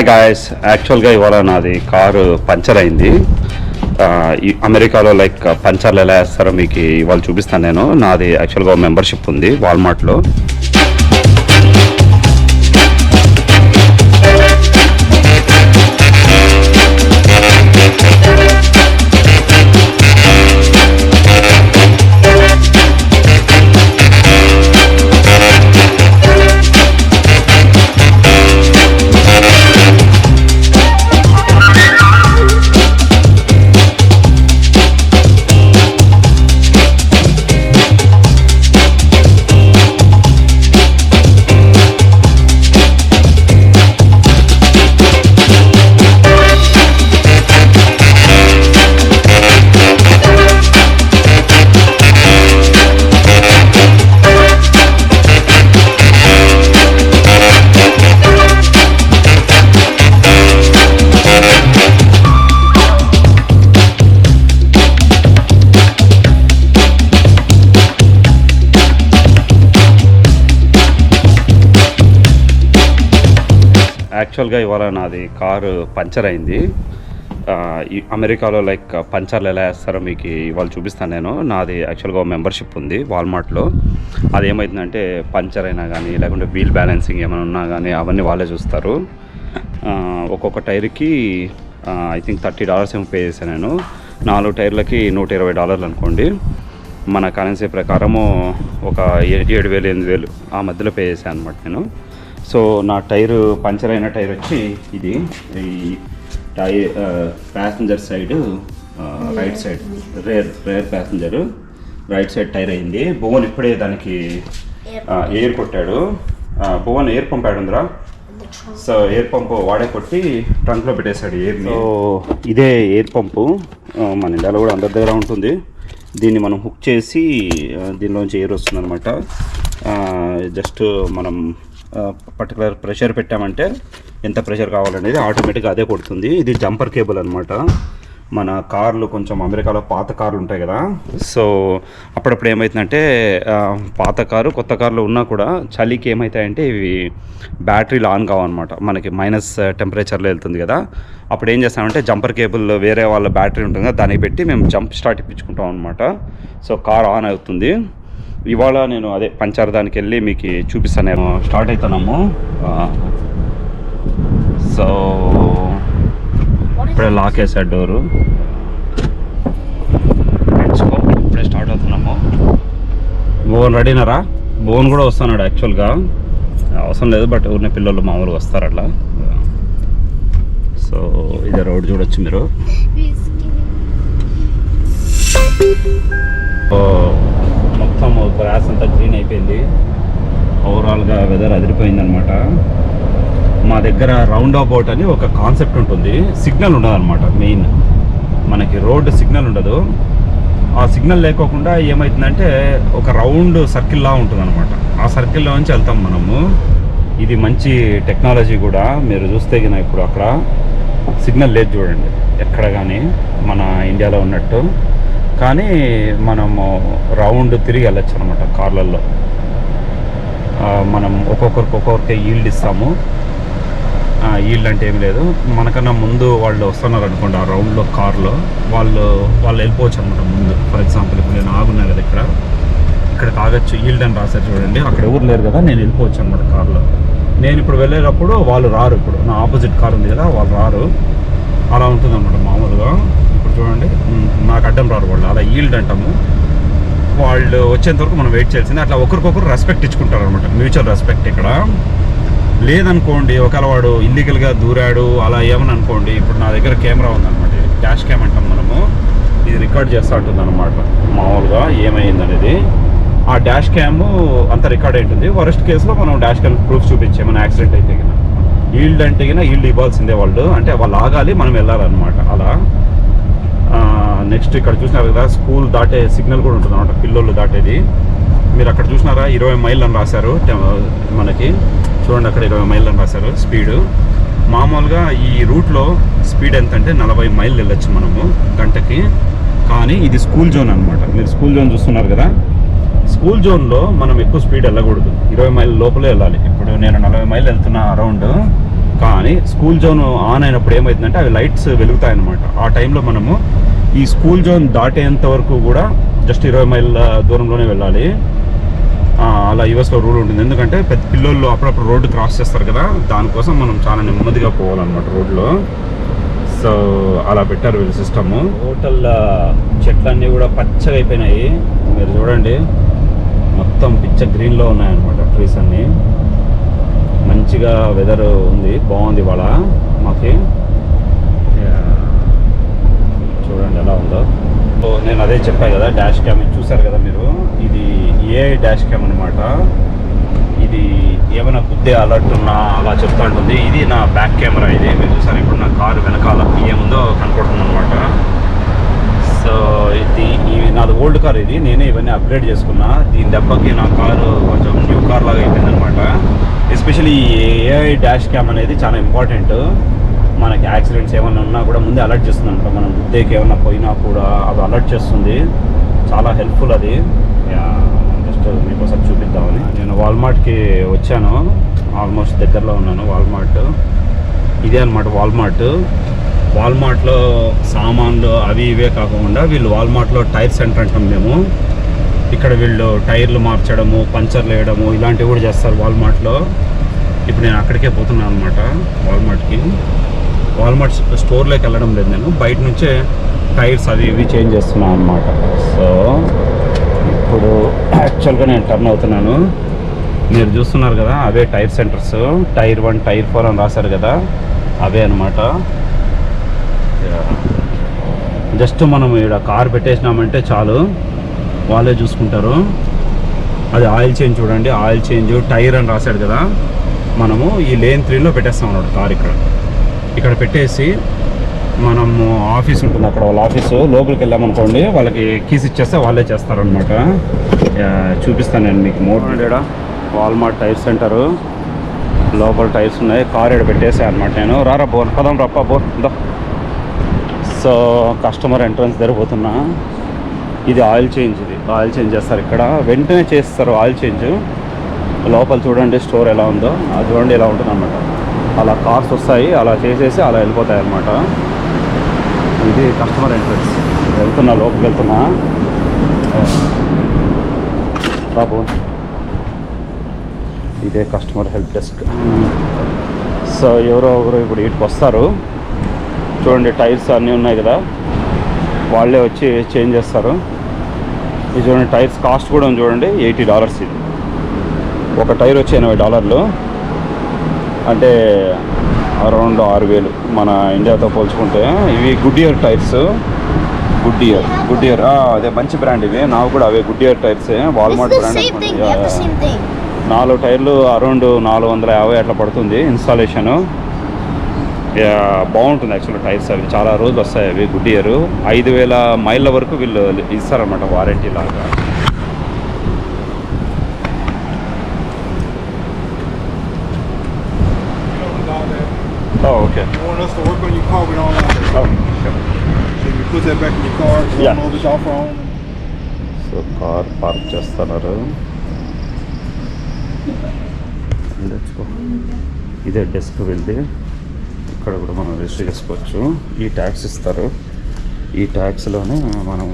Hi guys యాక్చువల్గా ఇవాళ నాది కారు పంచర్ అయింది. అమెరికాలో లైక్ పంచర్లు ఎలా వేస్తారో మీకు ఇవాళ చూపిస్తాను నేను. నాది యాక్చువల్గా మెంబర్షిప్ ఉంది వాల్మార్ట్లో యాక్చువల్గా ఇవాళ నాది కారు పంచర్ అయింది. అమెరికాలో లైక్ పంచర్లు ఎలా వేస్తారో మీకు ఇవాళ చూపిస్తాను నేను. నాది యాక్చువల్గా మెంబర్షిప్ ఉంది వాల్మార్ట్లో. అది ఏమవుతుందంటే పంచర్ అయినా కానీ లేకుంటే వీల్ బ్యాలెన్సింగ్ ఏమైనా ఉన్నా కానీ అవన్నీ వాళ్ళే చూస్తారు. ఒక్కొక్క టైర్కి ఐ థింక్ థర్టీ డాలర్స్ ఏమో పే చేశాను నేను. నాలుగు టైర్లకి నూట ఇరవై డాలర్లు అనుకోండి. మన కరెన్సీ ప్రకారము ఒక ఏ- ఏడు వేలు ఎనిమిది వేలు ఆ మధ్యలో పే చేశాను అనమాట నేను. సో నా టైరు పంచర్ అయిన టైర్ వచ్చి ఇది. ఈ tyre passenger side right side. Rear rear passenger. Right side tyre అయింది. భువన్ ఇప్పుడే దానికి ఎయిర్ కొట్టాడు. భువన్ ఎయిర్ పంప్ ఉందిరా? సో ఎయిర్ పంపు వాడే కొట్టి ట్రంక్లో పెట్టేశాడు ఎయిర్ సో ఇదే ఎయిర్ పంపు. మన ఇండియాలో కూడా అందరి దగ్గర ఉంటుంది. దీన్ని మనం హుక్ చేసి దీనిలోంచి ఎయిర్ వస్తుంది అనమాట జస్ట్ మనం పర్టికులర్ ప్రెషర్ పెట్టామంటే ఎంత ప్రెషర్ కావాలనేది ఆటోమేటిక్గా అదే కొడుతుంది. ఇది జంపర్ కేబుల్ అనమాట మన కార్లు కొంచెం అమెరికాలో పాత కార్లు ఉంటాయి కదా. సో అప్పుడప్పుడు ఏమవుతుందంటే పాత కారు కొత్త కార్లు ఉన్నా కూడా చలికి ఏమవుతాయంటే ఇవి బ్యాటరీలు ఆన్ కావన్నమాట. మనకి మైనస్ టెంపరేచర్లో వెళ్తుంది కదా. అప్పుడు ఏం చేస్తామంటే జంపర్ కేబుల్ వేరే వాళ్ళ బ్యాటరీ ఉంటుంది కదా దానికి పెట్టి మేము జంప్ స్టార్ట్ ఇప్పించుకుంటాం అనమాట సో కార్ ఆన్ అవుతుంది. ఇవాళ నేను అదే పంచర్ దానికి వెళ్ళి మీకు చూపిస్తాను నేను స్టార్ట్ అవుతున్నాము. సో ఇప్పుడే లాక్ వేసాడు డోరు. ఇప్పుడే స్టార్ట్ అవుతున్నాము. భువన్ రెడీనారా? భువన్ కూడా వస్తున్నాడు యాక్చువల్గా. అవసరం లేదు బట్ ఊరిన పిల్లలు మామూలుగా వస్తారు అట్లా. సో ఇదే రోడ్ చూడొచ్చు మీరు. సో మొత్తం గ్రాస్ అంతా గ్రీన్ అయిపోయింది. ఓవరాల్గా వెదర్ అదిరిపోయిందనమాట మా దగ్గర రౌండ్ అబౌట్ అని ఒక కాన్సెప్ట్ ఉంటుంది. సిగ్నల్ ఉండదనమాట మెయిన్ మనకి రోడ్డు సిగ్నల్ ఉండదు. ఆ సిగ్నల్ లేకోకుండా ఏమవుతుందంటే ఒక రౌండ్ సర్కిల్లా ఉంటుందన్నమాట. ఆ సర్కిల్లో నుంచి వెళ్తాం మనము. ఇది మంచి టెక్నాలజీ కూడా. మీరు చూస్తే గిన ఇప్పుడు అక్కడ సిగ్నల్ లేదు చూడండి. ఎక్కడ కానీ మన ఇండియాలో ఉన్నట్టు. కానీ మనము రౌండ్ తిరిగి వెళ్ళచ్చు అనమాట కార్లలో మనం ఒక్కొక్కరికి ఒక్కొక్కరికి ఈల్డ్ ఇస్తాము. ఈల్డ్ అంటే ఏం లేదు. మనకన్నా ముందు వాళ్ళు వస్తున్నారు అనుకోండి ఆ రౌండ్లో కార్లో వాళ్ళు వాళ్ళు వెళ్ళిపోవచ్చు అనమాట ముందు. ఫర్ ఎగ్జాంపుల్ ఇప్పుడు నేను ఆగున్నా కదా ఇక్కడ. ఇక్కడ ఆగచ్చు ఈల్డ్ అని రాశారు చూడండి. అక్కడ ఎవరు లేరు కదా నేను వెళ్ళిపోవచ్చు అనమాట కార్లో. నేను ఇప్పుడు వెళ్ళేటప్పుడు వాళ్ళు రారు ఇప్పుడు. నా ఆపోజిట్ కార్ ఉంది కదా వాళ్ళు రారు. అలా ఉంటుంది అనమాట మామూలుగా. చూడండి. మాకు నాకు అడ్డం రారు వాళ్ళు. అలా ఈల్డ్ అంటాము. వాళ్ళు వచ్చేంత వరకు మనం వెయిట్ చేయాల్సింది. అట్లా ఒకరికొకరు రెస్పెక్ట్ ఇచ్చుకుంటారు అనమాట మ్యూచువల్ రెస్పెక్ట్ ఇక్కడ. లేదనుకోండి ఒకవేళ వాడు ఇల్లీగల్గా దూరాడు అలా ఏమని అనుకోండి ఇప్పుడు నా దగ్గర కెమెరా ఉందన్నమాట. డాష్ క్యామ్ అంటాం మనము. ఇది రికార్డ్ చేస్తూ ఉంటుంది అనమాట మామూలుగా ఏమైంది అనేది ఆ డాష్ క్యామ్ అంతా రికార్డ్ అవుతుంది వరస్ట్ కేసులో మనం డాష్ క్యామ్ ప్రూఫ్ చూపించే. యాక్సిడెంట్ అయితే గిన. ఈల్డ్ అంటే ఈల్డ్ ఇవ్వాల్సిందే వాళ్ళు. అంటే వాళ్ళు ఆగాలి మనం వెళ్ళాలన్నమాట. అలా. నెక్స్ట్ ఇక్కడ చూసినారు కదా స్కూల్ దాటే సిగ్నల్ కూడా ఉంటుంది అనమాట పిల్లోళ్ళు దాటేది. మీరు అక్కడ చూసినారా? ఇరవై మైళ్ళు అని రాశారు మనకి. చూడండి అక్కడ ఇరవై మైళ్ళు అని రాశారు స్పీడు. మామూలుగా ఈ రూట్లో స్పీడ్ ఎంత అంటే నలభై మైళ్ళు వెళ్ళొచ్చు మనము గంటకి. కానీ ఇది స్కూల్ జోన్ అనమాట మీరు స్కూల్ జోన్ చూస్తున్నారు కదా. స్కూల్ జోన్లో మనం ఎక్కువ స్పీడ్ వెళ్ళకూడదు. ఇరవై మైళ్ళ లోపలే వెళ్ళాలి. ఇప్పుడు నేను నలభై మైళ్ళు వెళ్తున్నా అరౌండ్. కానీ స్కూల్ జోన్ ఆన్ అయినప్పుడు ఏమవుతుందంటే అవి లైట్స్ వెలుగుతాయి అనమాట ఆ టైంలో మనము ఈ స్కూల్ జోన్ దాటేంత వరకు కూడా జస్ట్ ఇరవై మైళ్ళ దూరంలోనే వెళ్ళాలి. అలా యూఎస్లో రూల్ ఉంటుంది. ఎందుకంటే పెద్ద పిల్లలు అప్పుడప్పుడు రోడ్డు క్రాస్ చేస్తారు కదా దానికోసం మనం చాలా నెమ్మదిగా పోవాలన్నమాట రోడ్లో సో అలా పెట్టారు వీళ్ళ సిస్టమ్. హోటల్ చెట్లన్నీ కూడా పచ్చగా అయిపోయినాయి. మీరు చూడండి మొత్తం పిచ్చ గ్రీన్లో ఉన్నాయన్నమాట ట్రీస్ అన్నీ. మంచిగా వెదర్ ఉంది బాగుంది ఇవాళ మాకి Yeah. చూడండి ఎలా ఉందో. సో నేను అదే చెప్పాను కదా డాష్ క్యామ్. ఇది చూసారు కదా మీరు? ఇది ఏ డాష్ క్యామ్ అనమాట ఇది ఏమైనా గుద్దే అలర్ట్ ఉన్నా అలా చెప్తా ఉంటుంది. ఇది నా బ్యాక్ కెమెరా. ఇది మీరు చూసారు? ఇప్పుడు నా కారు వెనకాల ఏముందో కనపడుతుంది అనమాట సో ఇది ఇవి నాది ఓల్డ్ కార్ ఇది. నేనే ఇవన్నీ అప్గ్రేడ్ చేసుకున్నా. దీని దెబ్బకి నా కారు కొంచెం న్యూ కార్ లాగా అయిపోయింది అనమాట ఎస్పెషల్లీ ఏఐ డాష్ క్యామ్ అనేది చాలా ఇంపార్టెంట్. మనకి యాక్సిడెంట్స్ ఏమైనా ఉన్నా కూడా ముందే అలర్ట్ చేస్తుంది అనమాట మనం గుద్దేకి ఏమైనా పోయినా కూడా అది అలర్ట్ చేస్తుంది. చాలా హెల్ప్ఫుల్ అది. జస్ట్ మీకు ఒకసారి చూపిద్దామని. నేను వాల్మార్ట్కి వచ్చాను. ఆల్మోస్ట్ దగ్గరలో ఉన్నాను వాల్మార్ట్. ఇదే అనమాట వాల్మార్ట్. వాల్మార్ట్లో సామాన్లు అవి ఇవే కాకుండా వీళ్ళు వాల్మార్ట్లో టైర్ సెంటర్ అంటాం మేము. ఇక్కడ వీళ్ళు టైర్లు మార్చడము పంచర్లు వేయడము ఇలాంటివి కూడా చేస్తారు వాల్మార్ట్లో. ఇప్పుడు నేను అక్కడికే పోతున్నాను అనమాట వాల్మార్ట్కి. వాల్మార్ట్ స్టోర్లోకి వెళ్ళడం లేదు నేను. బయట నుంచే టైర్స్ అవి ఇవి చేంజ్ చేస్తున్నాను అనమాట సో ఇప్పుడు యాక్చువల్గా నేను టర్న్ అవుతున్నాను. మీరు చూస్తున్నారు కదా అవే tyre centres. Tyre one tyre four అని రాశారు కదా అవే అనమాట జస్ట్ మనం ఇక్కడ కార్ పెట్టేసినామంటే చాలు. వాళ్ళే చూసుకుంటారు. అది ఆయిల్ చేంజ్ చూడండి. ఆయిల్ చేంజ్ టైర్ అని రాశాడు కదా మనము ఈ లేన్ త్రీలో పెట్టేస్తాం అన్నమాట కార్ ఇక్కడ. ఇక్కడ పెట్టేసి మనము ఆఫీస్ ఉంటుంది అక్కడ వాళ్ళ ఆఫీసు. లోపలికి వెళ్ళామనుకోండి వాళ్ళకి కీస్ ఇచ్చేస్తే వాళ్ళే చేస్తారనమాట చూపిస్తాను నేను మీకు. హండ్రెడ్ వాల్మార్ట్ టైర్ సెంటరు లోపల టైర్స్ ఉన్నాయి. కార్ ఇక్కడ పెట్టేసాయి అనమాట నేను. రారా బోన్. పదం రప్ప బోన్. దా. సో కస్టమర్ ఎంట్రన్స్ జరిగిపోతున్నా ఇది ఆయిల్ చేంజ్ ఇది. ఆయిల్ చేంజ్ చేస్తారు ఇక్కడ. వెంటనే చేస్తారు ఆయిల్ చేంజ్ లోపల చూడండి స్టోర్ ఎలా ఉందో. అది చూడండి ఎలా ఉంటుంది అనమాట అలా కార్స్ వస్తాయి అలా చేసేసి అలా వెళ్ళిపోతాయి అనమాట ఇది కస్టమర్ ఎంట్రన్స్ వెళ్తున్నా లోపలికి వెళ్తున్నా. బాబు. ఇదే కస్టమర్ హెల్ప్ డెస్క్ సో ఎవరో ఒకరు ఇప్పుడు వీటికి వస్తారు. చూడండి టైర్స్ అన్నీ ఉన్నాయి కదా. వాళ్ళే వచ్చి చేంజ్ చేస్తారు. ఇది చూడండి టైర్స్ కాస్ట్ కూడా ఉంది చూడండి ఎయిటీ డాలర్స్ ఇది. ఒక టైర్ వచ్చి ఎనభై డాలర్లు. అంటే అరౌండ్ ఆరు వేలు మన ఇండియాతో పోల్చుకుంటే. ఇవి Goodyear tyres. Goodyear Goodyear అదే మంచి బ్రాండ్ ఇవి. నాకు కూడా అవే Goodyear tyres Walmart brand. నాలుగు టైర్లు అరౌండ్ నాలుగు వందల యాభై అట్లా పడుతుంది ఇన్స్టాలేషను. బాగుంటుంది యాక్చువల్గా టైర్స్ అవి. చాలా రోజులు వస్తాయి అవి గుడ్ ఇయర్ ఐదు వేల మైళ్ళ వరకు వీళ్ళు ఇస్తారనమాట వారంటీ లాగా. Us to work on your car, we don't want that. So you put that back in your car, you Yeah. if it's off on. So car park చేస్తున్నారు Let's go. ఇదే desk వెళ్ళి ఇక్కడ కూడా మనం register చేసుకోవచ్చు ఈ tax ఇస్తారు ఈ ట్యాక్స్లోనే మనం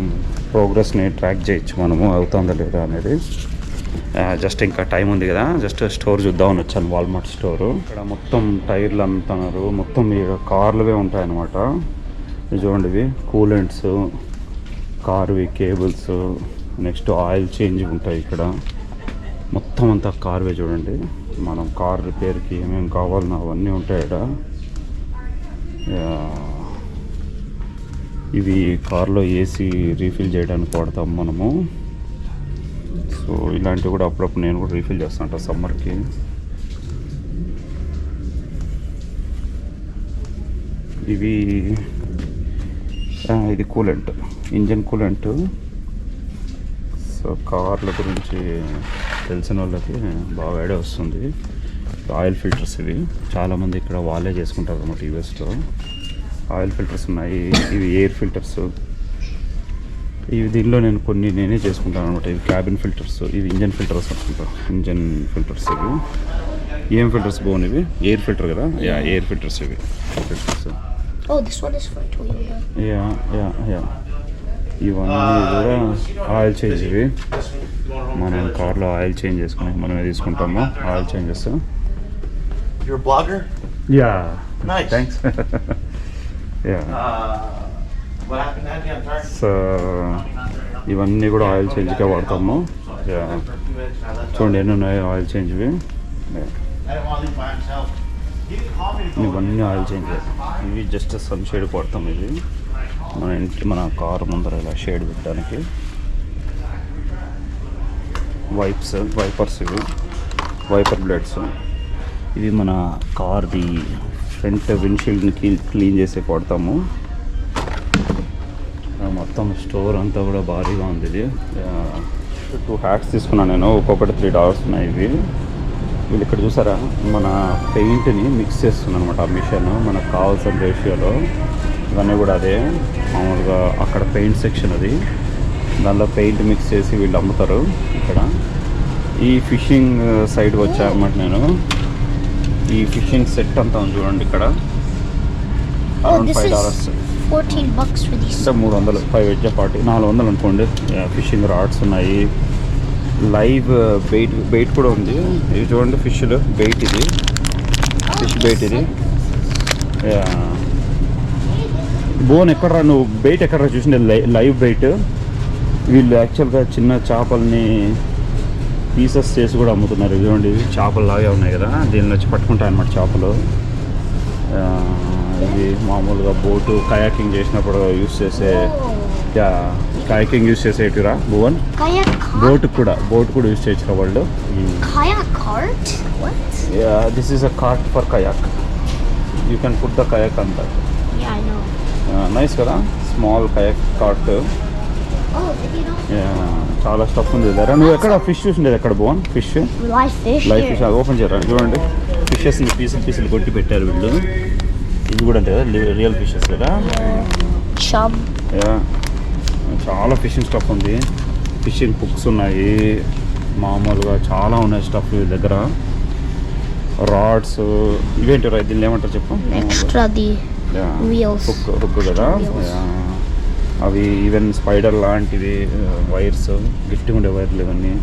ప్రోగ్రెస్ని ట్రాక్ చేయొచ్చు మనము అవుతుందా లేదా అనేది జస్ట్ ఇంకా టైం ఉంది కదా. జస్ట్ స్టోర్ చూద్దామని వచ్చాను వాల్మార్ట్ స్టోరు ఇక్కడ మొత్తం టైర్లు అమ్ముతున్నారు మొత్తం ఈ కార్లువే ఉంటాయన్నమాట. చూడండి ఇవి. కూలెంట్స్ కార్వి కేబుల్స్ నెక్స్ట్ ఆయిల్ చేంజ్ ఉంటాయి ఇక్కడ. మొత్తం అంతా కార్వే చూడండి. మనం కార్ రిపేర్కి ఏమేమి కావాలన్నా అవన్నీ ఉంటాయి ఇక్కడ. ఇవి కార్లో ఏసీ రీఫిల్ చేయడానికి వాడతాం మనము. సో ఇలాంటివి కూడా అప్పుడప్పుడు నేను కూడా రీఫిల్ చేస్తాను సమ్మర్కి. ఇవి ఇది కూలెంట్ ఇంజన్ కూలెంట్. సో కార్ల గురించి తెలిసిన వాళ్ళకి బాగా వేడే వస్తుంది. ఆయిల్ ఫిల్టర్స్ ఇవి. చాలామంది ఇక్కడ వాళ్ళే చేసుకుంటారు అన్నమాట యూఎస్లో ఆయిల్ ఫిల్టర్స్ ఉన్నాయి. ఇవి ఎయిర్ ఫిల్టర్స్. ఇవి దీనిలో నేను కొన్ని నేనే చేసుకుంటాను అనమాట. ఇవి క్యాబిన్ ఫిల్టర్స్ ఇవి ఇంజన్ ఫిల్టర్స్ అనుకుంటా. ఇంజన్ ఫిల్టర్స్ ఇవి. ఏం ఫిల్టర్స్ బాగున్నాయి ఇవి? ఎయిర్ ఫిల్టర్ కదా? యా ఎయిర్ ఫిల్టర్స్ ఇవి. Filters Oh, this one is for Toyota. Yeah yeah yeah ఇవన్నీ కూడా ఆయిల్ చేంజ్ ఇవి. మనం కార్లో ఆయిల్ చేంజ్ చేసుకుని మనమే తీసుకుంటాము. Oil changes You're a blogger? Yeah Nice. Thanks yeah so ఇవన్నీ కూడా ఆయిల్ చేంజ్గా వాడతాము. చూడండి ఎన్ని ఉన్నాయి ఆయిల్ చేంజ్వి. ఇవన్నీ ఆయిల్ చేంజ్ ఇవి జస్ట్ సన్ షేడ్ కొడతాం ఇవి. మన ఇంటి మన కారు ముందర ఇలా షేడ్ పెట్టడానికి. వైప్స్ వైపర్స్ ఇవి. Wiper blades. ఇవి మన కార్ది ఫ్రంట్ విండ్షీల్డ్ని క్లీన్ చేసి కొడతాము మొత్తం స్టోర్ అంతా కూడా భారీగా ఉంది ఇది. టూ హ్యాట్స్ తీసుకున్నాను నేను ఒక్కొక్కటి త్రీ డాలర్స్ ఉన్నాయి ఇవి. వీళ్ళు ఇక్కడ చూసారా? మన పెయింట్ని మిక్స్ చేస్తున్నాను అనమాట ఆ మిషన్ మనకు కావాల్సిన రేషియోలో ఇవన్నీ కూడా అదే. మామూలుగా అక్కడ పెయింట్ సెక్షన్ అది. దానిలో పెయింట్ మిక్స్ చేసి వీళ్ళు అమ్ముతారు ఇక్కడ. ఈ ఫిషింగ్ సైడ్ వచ్చానమాట నేను. ఈ ఫిషింగ్ సెట్ అంతా ఉంది చూడండి ఇక్కడ. అరౌండ్ ఫైవ్ డాలర్స్ 14 bucks అంటే మూడు వందలు ఫైవ్ వెజ్ ఫార్టీ నాలుగు వందలు అనుకోండి. ఫిషింగ్ రాడ్స్ ఉన్నాయి. లైవ్ బెయిట్ బెయిట్ కూడా ఉంది. ఇది చూడండి ఫిష్లు బెయిట్ ఇది. ఫిష్ బెయిట్ ఇది. బోన్ ఎక్కడరా నువ్వు బెయిట్ ఎక్కడరా చూసిండే లైవ్ బెయిట్ వీళ్ళు యాక్చువల్గా చిన్న చేపల్ని పీసెస్ చేసి కూడా అమ్ముతున్నారు. ఇది చూడండి ఇవి చేపలు లాగే ఉన్నాయి కదా. దీనిలో వచ్చి పట్టుకుంటాయి అన్నమాట చేపలు ఇది మామూలుగా బోటు కయాకింగ్ చేసినప్పుడు యూస్ చేసే కయాకింగ్ యూస్ చేసేటిరా భువన్? బోట్ కూడా బోట్ కూడా యూస్ చేయొచ్చు వాళ్ళు? This is a cart for kayak you can put the kayak అంత. నైస్ కదా? Small kayak cart? చాలా స్టఫ్ ఉంది దగ్గర నువ్వు ఎక్కడ ఫిష్ చూసిండేది ఎక్కడ Bhuvan? Fish life. Fish open చేయరా? చూడండి. ఫిషెస్ పీసులు పీసులు కొట్టి పెట్టారు వీళ్ళు. ఇవి కూడా అంతే కదా? రియల్ ఫిషెస్ కదా. యా. చాలా ఫిషింగ్ స్టఫ్ ఉంది. ఫిషింగ్ బుక్స్ ఉన్నాయి. మామూలుగా చాలా ఉన్నాయి స్టఫ్ వీళ్ళ దగ్గర. రాడ్స్ ఇవేంటి రా దీన్ని ఏమంటారు చెప్పు. హుక్ హుక్ కదా. అవి ఈవెన్ స్పైడర్ లాంటివి వైర్స్ గిఫ్ట్గా ఉండే వైర్లు ఇవన్నీ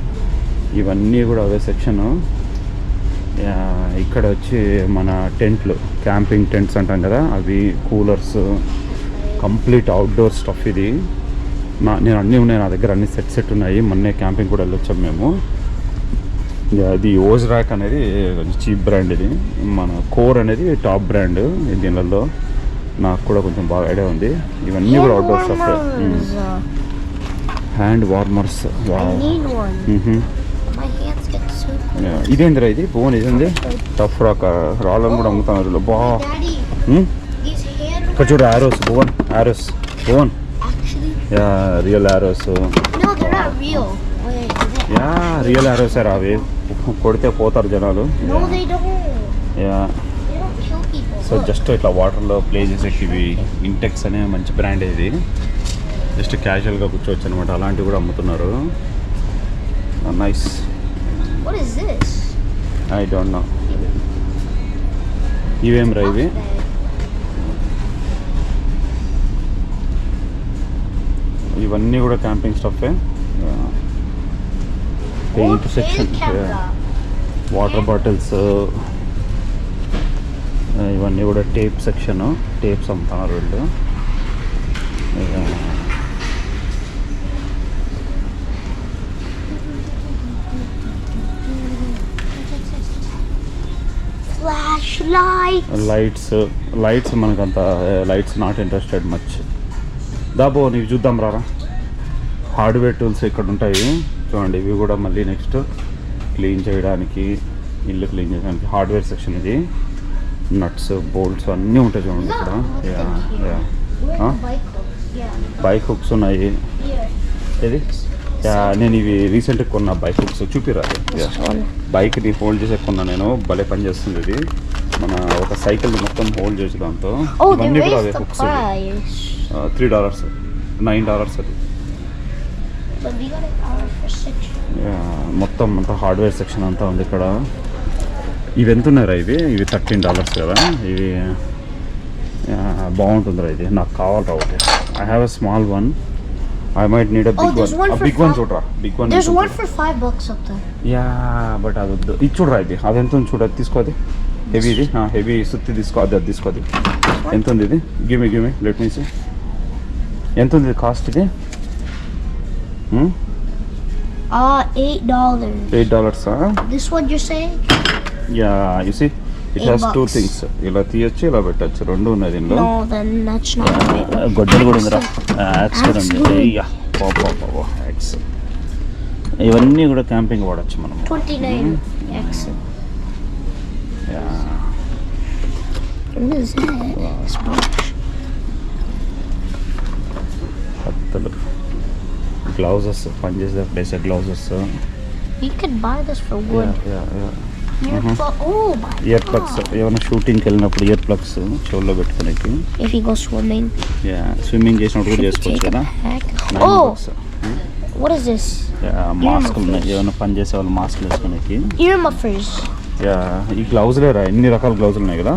ఇవన్నీ కూడా అవే సెక్షన్ ఇక్కడ వచ్చి మన టెంట్లు. క్యాంపింగ్ టెంట్స్ అంటాం కదా అవి కూలర్స్ కంప్లీట్ అవుట్డోర్ స్టఫ్ ఇది. నా నేను అన్నీ ఉన్నాయి నా దగ్గర అన్ని సెట్ సెట్ ఉన్నాయి. మొన్నే క్యాంపింగ్ కూడా వెళ్ళొచ్చాం మేము. అది ఓజ్ ర్యాక్ అనేది కొంచెం చీప్ బ్రాండ్ ఇది. మన కోర్ అనేది టాప్ బ్రాండ్ దీనిలో నాకు కూడా కొంచెం బాగా ఐడియా ఉంది. ఇవన్నీ కూడా అవుట్డోర్ స్టఫ్ హ్యాండ్ వార్మర్స్ ఇదేందిరా ఇది? ఫోన్ ఇదేంది? టఫ్ రాక్ రాళ్ళని కూడా అమ్ముతున్నారు బా. ఇక్కడ చూడు arrows Bhuvan arrows actually. Yeah real arrows? Yeah real arrows అవి. కొడితే పోతారు జనాలు. యా. సో. జస్ట్ ఇట్లా వాటర్లో ప్లే చేసేకి ఇవి ఇంటెక్స్ అనే మంచి బ్రాండ్ ఇది. జస్ట్ క్యాజువల్గా కూర్చోవచ్చు అనమాట అలాంటివి కూడా అమ్ముతున్నారు. Nice. What is this? I don't know ఇవేం రా ఇవి Bed. ఇవన్నీ కూడా క్యాంపింగ్ స్టఫే పెయింట్ సెక్షన్. వాటర్ బాటిల్స్ ఇవన్నీ కూడా టేప్ సెక్షన్ టేప్స్ అమ్ముతున్నారు వీళ్ళు. లైట్స్ లైట్స్ మనకంత లైట్స్ నాట్ ఇంట్రెస్టెడ్ మచ్ దాబో నీకు చూద్దాం రారా. హార్డ్వేర్ టూల్స్ ఇక్కడ ఉంటాయి చూడండి ఇవి కూడా మళ్ళీ నెక్స్ట్ క్లీన్ చేయడానికి ఇల్లు క్లీన్ చేయడానికి హార్డ్వేర్ సెక్షన్ ఇది. నట్స్ బోల్ట్స్ అన్నీ ఉంటాయి చూడండి ఇక్కడ. బైక్ హుక్స్ ఉన్నాయి. ఇది నేను ఇవి రీసెంట్గా కొన్న బైక్ హుక్స్ చూపిరా. బైక్ని హోల్డ్ చేసే కొన్నా నేను. భలే పని చేస్తుంది ఇది. మన ఒక సైకిల్ మొత్తం హోల్డ్ చేసి దాంతో ఇవన్నీ కూడా అవే hooks price. Three dollars nine dollars అది. యా, మొత్తం అంతా హార్డ్వేర్ సెక్షన్ అంతా ఉంది ఇక్కడ. ఇవి ఎంత ఉన్నారా ఇవి? ఇవి థర్టీన్ డాలర్స్ కదా? ఇవి బాగుంటుందిరా ఇది. నాకు కావాలరా ఒకటి I have a small one I might need a Oh, big one one big one చూడరా. Big one There's one for five bucks up there. Yeah but అది వద్దు. ఇది చూడరా ఇది? అది ఎంత ఉంది చూడు? అది తీసుకోది హెవీ ఇది? హెవీ సుత్తి తీసుకో అది అది తీసుకోది ఎంత ఉంది ఇది? గిమి గిమి లెట్ మీ సీ ఎంత ఉంది కాస్ట్ ఇది. ఎయిట్ డాలర్సా you're saying? Yeah you see it has two. Things ఇలా తీయొచ్చు ఇలా పెట్టచ్చు. రెండు that's not right. గొడ్డలు కూడా ఉందిరా. యాక్స్ కూడా ఉంది. కూడా. పాపా యాక్స్ ఇవన్నీ కూడా క్యాంపింగ్ వాడచ్చు మనం yeah What is that? Sponge. కత్తులు గ్లౌజెస్ పనిచేసే వేసే gloves You can buy this for wood. Earpl- oh my ear plugs. ఏమైనా షూటింగ్కి వెళ్ళినప్పుడు ఇయర్ ప్లగ్స్ చెవుల్లో పెట్టుకునేకి If you go swimming. Yeah swimming చేసినప్పుడు కూడా చేసుకోవచ్చు కదా Oh, bucks what is this? మాస్కులు ఉన్నాయి ఏమైనా పని చేసే వాళ్ళు మాస్కులు వేసుకునేకి Ear muffers. యా ఈ గ్లౌజులే రా ఎన్ని రకాల గ్లౌజులు ఉన్నాయి కదా.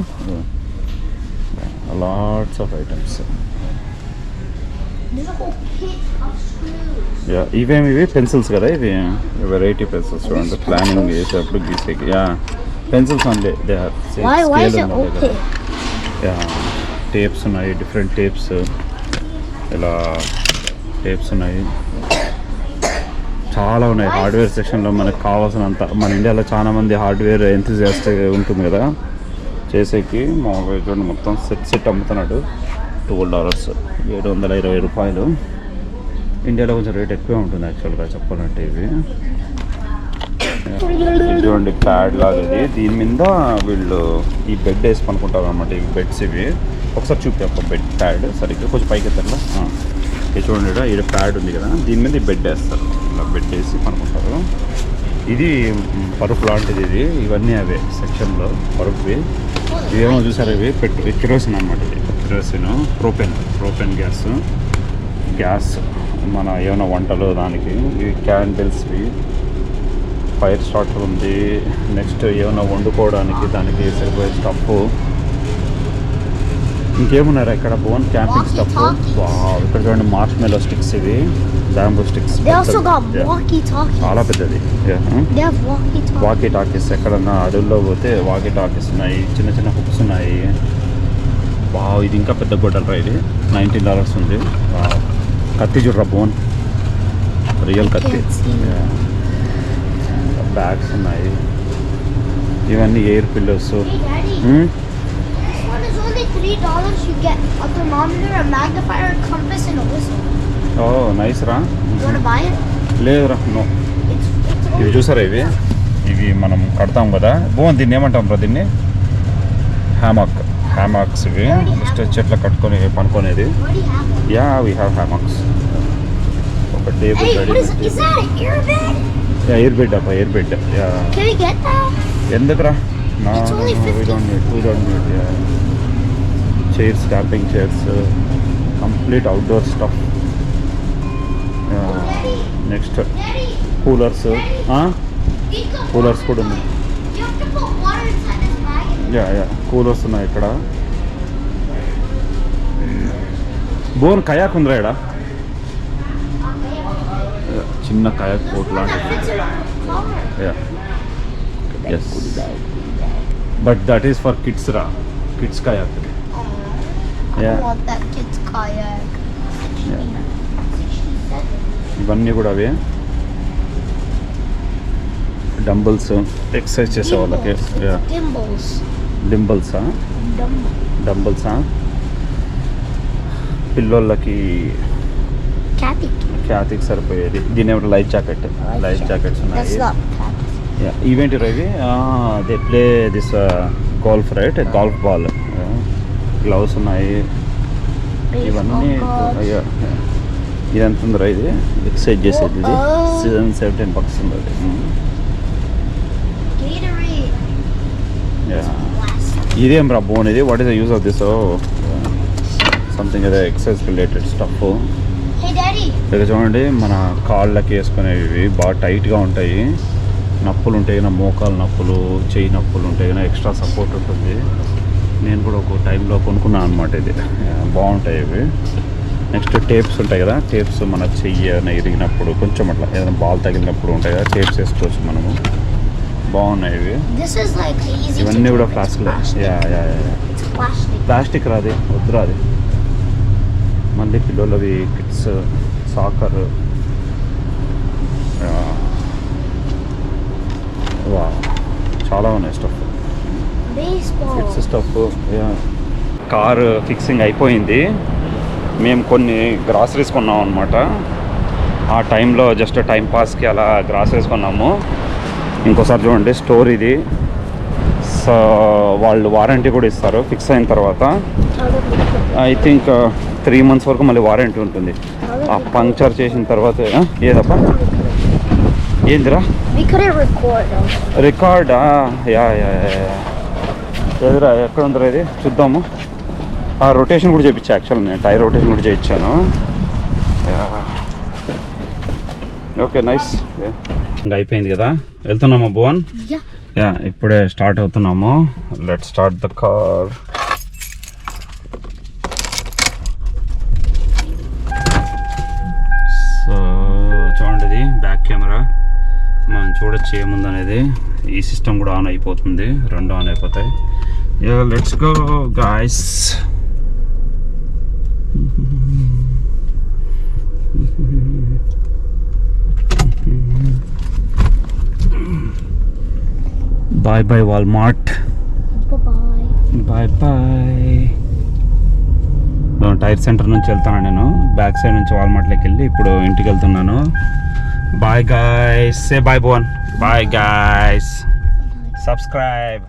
Lots of items. యా ఇవేమి ఇవి పెన్సిల్స్ కదా ఇవి? వెరైటీ పెన్సిల్స్ చూడండి ప్లానింగ్ చేసేటప్పుడు గీసేకి. Yeah pencils only they are open? Yeah tapes ఉన్నాయి డిఫరెంట్ టేప్స్ ఇలా టేప్స్ ఉన్నాయి. చాలా ఉన్నాయి హార్డ్వేర్ సెక్షన్లో మనకు కావాల్సినంత. మన ఇండియాలో చాలా మంది హార్డ్వేర్ చేస్తే ఉంటుంది కదా. చేసేకి మా చూడండి మొత్తం సెట్ సెట్ అమ్ముతున్నాడు. ట్వెల్వ్ డాలర్స్ ఏడు వందల ఇరవై రూపాయలు. ఇండియాలో కొంచెం రేట్ ఎక్కువే ఉంటుంది యాక్చువల్గా చెప్పాలంటే ఇవి. ఇది చూడండి ప్యాడ్ లాగా ఇది. దీని మీద వీళ్ళు ఈ బెడ్ వేసి పనుకుంటారు అనమాట ఇవి బెడ్స్ ఇవి. ఒకసారి చూపి ఒక బెడ్ ప్యాడ్ సరిగ్గా. కొంచెం పైకి ఎత్తారా చూడండి ఇక్కడ ఈడ ప్యాడ్ ఉంది కదా. దీని మీద ఈ బెడ్ వేస్తారు. ఇలా పెట్టేసి పనుకుంటారు ఇది పరుపు లాంటిది ఇది. ఇవన్నీ అవే సెక్షన్లో పరుపువి. ఇదేమో చూసారు ఇవి? పెట్టు కిరోసిన్ అనమాట ఇది. Kerosene propane propane gas. Gas మన ఏమైనా వంటలు దానికి. ఇవి క్యాండిల్స్వి ఫైర్ స్టార్టర్ ఉంది. నెక్స్ట్ ఏమైనా వండుకోవడానికి దానికి సరిపోయే స్టఫ్. ఇంకేమున్నారా ఇక్కడ? బోన్ క్యాంపింగ్ స్టఫ్ Walkie-talkies. ఇక్కడ చూడండి మార్ష్ మెలో స్టిక్స్ ఇవి బ్యాంబూ స్టిక్స్. చాలా పెద్దది. వాకీ టాకీస్ ఎక్కడన్నా అడవుల్లో పోతే వాకీ టాకీస్ ఉన్నాయి. చిన్న చిన్న హుక్స్ ఉన్నాయి. వావ్ ఇది ఇంకా పెద్ద గొడ్డలరా ఇది. నైన్టీన్ డాలర్స్ ఉంది. వావ్. కత్తి చూడరా బోన్ రియల్ కత్తి. బ్యాగ్స్ ఉన్నాయి. ఇవన్నీ air pillows $23, you get a thermometer, a magnifier, a compass, and a whistle. Oh, nice, రా You want to buy it? లేదురా నో It's, it's ఇవి only... చూసారా ఇవి ఇవి మనం కడతాం కదా బాగుంది దీన్ని ఏమంటాం రా దీన్ని హ్యామాక్ హ్యామాక్స్ ఇవి జస్ట్ చెట్ల కట్టుకొని పనుకునేది What do you have? it. Yeah we have hammocks ఒక table Hey, what is, is that an airbag? Air bed అప్ప air bed yeah Can we get that? ఎందుకురా నా It's only 50. We don't need we don't need chairs camping chairs complete outdoor stuff next coolers coolers కూడా ఉన్నాయి. Yeah yeah coolers ఉన్నాయి ఇక్కడ. Bone కయాక్ ఉందిరా ఇక్కడ? చిన్న కయాక్ బోట్ లాంటిది. Yes but that is for kids రా. Kids kayak. I Yeah. want that kid's kayak. Yeah. 67. ఇవన్నీ కూడా అవే డంబుల్స్ ఎక్సర్సైజ్ చేసే వాళ్ళకి. డింబల్సా. డంబుల్సా పిల్లోళ్ళకి. ఖ్యాతికి సరిపోయేది దీని ఏమిటి లైఫ్ జాకెట్ లైఫ్ జాకెట్స్ ఉన్నాయి. ఈవెంట్ Ravi they play this golf right golf ball gloves ఉన్నాయి. ఇవన్నీ. ఇది ఎంత ఉందిరా ఇది? ఎక్సైజ్ చేసేది ఇది. సెవెన్ సెవెంటీన్ బక్స్ ఉంది. ఇదేం. రా బోన్ ఇది? What is the use of this something అదే ఎక్సైజ్ రిలేటెడ్ స్టఫ్. ఇక్కడ చూడండి మన కాళ్ళకి వేసుకునేవి బాగా టైట్గా ఉంటాయి. నొప్పులు ఉంటాయి నా మోకాలు నొప్పులు చెయ్యి నొప్పులు ఉంటాయి ఎక్స్ట్రా సపోర్ట్ ఉంటుంది. నేను కూడా ఒక టైంలో కొనుక్కున్నాను అనమాట ఇది. బాగుంటాయి ఇవి. నెక్స్ట్ టేప్స్ ఉంటాయి కదా టేప్స్ మన చెయ్యి ఇరిగినప్పుడు కొంచెం అట్లా ఏదైనా బాల్ తగిలినప్పుడు ఉంటాయి కదా టేప్స్ వేసుకోవచ్చు మనము. బాగున్నాయి ఇవి. ఇవన్నీ కూడా plastic. ప్లాస్టిక్ రాది వద్దు రాది మళ్ళీ పిల్లలవి కిట్స్ సాకర్. చాలా ఉన్నాయి stuff. Kits stuff car fixing అయిపోయింది. మేము కొన్ని గ్రాసరీస్ కొన్నాం అనమాట ఆ టైంలో జస్ట్ టైం పాస్కి అలా గ్రాసరీస్ కొన్నాము. ఇంకోసారి చూడండి స్టోర్ ఇది. సో వాళ్ళు వారంటీ కూడా ఇస్తారు ఫిక్స్ అయిన తర్వాత. ఐ థింక్ త్రీ మంత్స్ వరకు మళ్ళీ వారంటీ ఉంటుంది. ఆ పంక్చర్ చేసిన తర్వాత ఏదప్పా ఏందిరా. రికార్డా యా యా, యా. ఎదురా ఎక్కడ ఉందిరా ఇది? చూద్దాము. ఆ రొటేషన్ కూడా చేయించా యాక్చువల్ నేను టైర్ రొటేషన్ కూడా చేయించాను ఓకే నైస్ ఇంకా అయిపోయింది కదా? వెళ్తున్నామా భువన్. యా. ఇప్పుడే స్టార్ట్ అవుతున్నాము. Let start the car so చూడండి ఇది బ్యాక్ కెమెరా మనం చూడొచ్చు ఏముందనేది. ఈ సిస్టమ్ కూడా ఆన్ అయిపోతుంది. రెండు ఆన్ అయిపోతాయి. Let's go guys bye bye Walmart Bye bye. Bye bye tyre centre నుంచి వెళ్తాను నేను? బ్యాక్ సైడ్ నుంచి వాల్మార్ట్లోకి వెళ్ళి ఇప్పుడు ఇంటికి వెళ్తున్నాను. బాయ్ గాయస్ సే బాయ్ బోన్ బాయ్ గాయస్ సబ్స్క్రైబ్